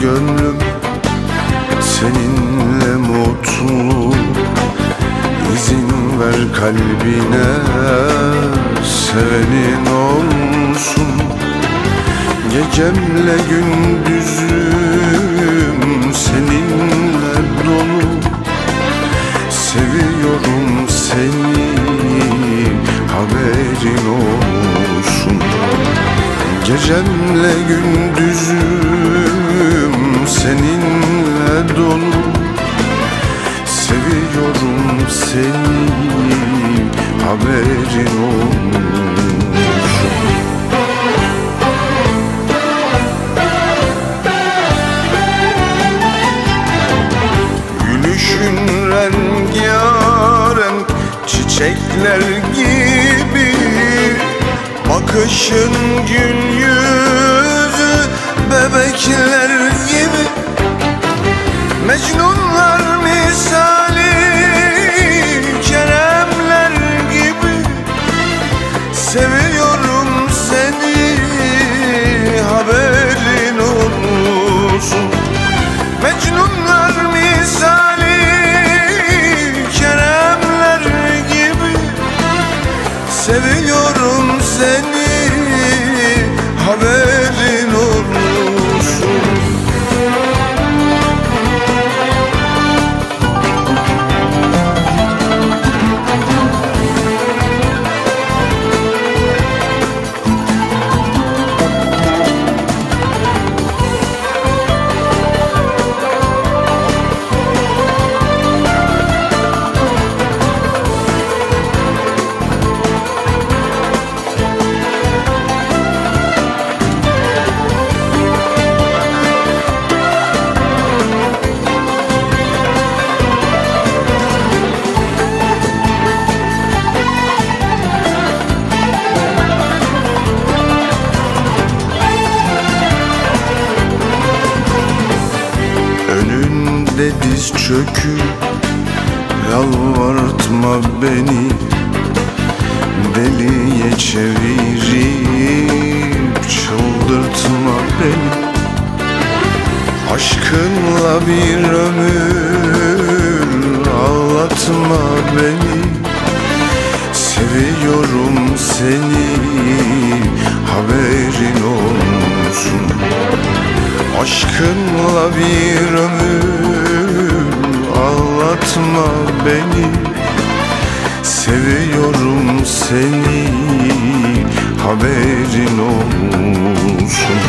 gönlüm seninle mutlu. İzin ver kalbine sevenin olsun. Gecemle gündüzüm seninle Gecemle gündüzüm seninle dolu. Seviyorum seni haberin olsun. Gülüşün rengarenk çiçekler Bakışın gül yüzü bebekler gibi. Mecnunlar misali keremler gibi. Seviyorum seni haberin olsun. Mecnunlar misali keremler gibi. Seviyorum seni diz çöküp Yalvartma beni. Deliye çevirip Çıldırtma beni. Aşkınla bir ömür Ağlatma beni. Seviyorum seni Haberin olsun. Aşkınla bir ömür ağlatma beni. Seviyorum seni. Haberin olsun.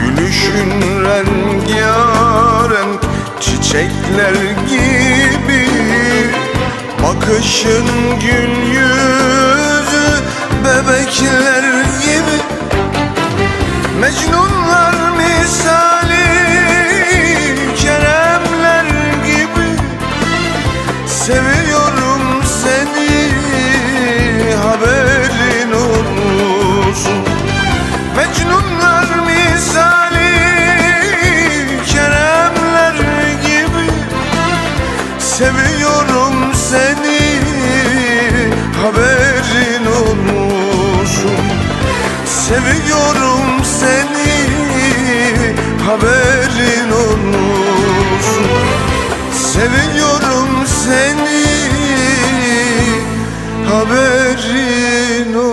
Gülüşün rengarenk çiçekler gibi. Bakışın gül yüzü bebekler Mecnunlar misali keremler gibi. Seviyorum seni haberin olsun. Mecnunlar misali keremler gibi. Seviyorum seni Seviyorum seni haberin olsun. Seviyorum seni haberin olsun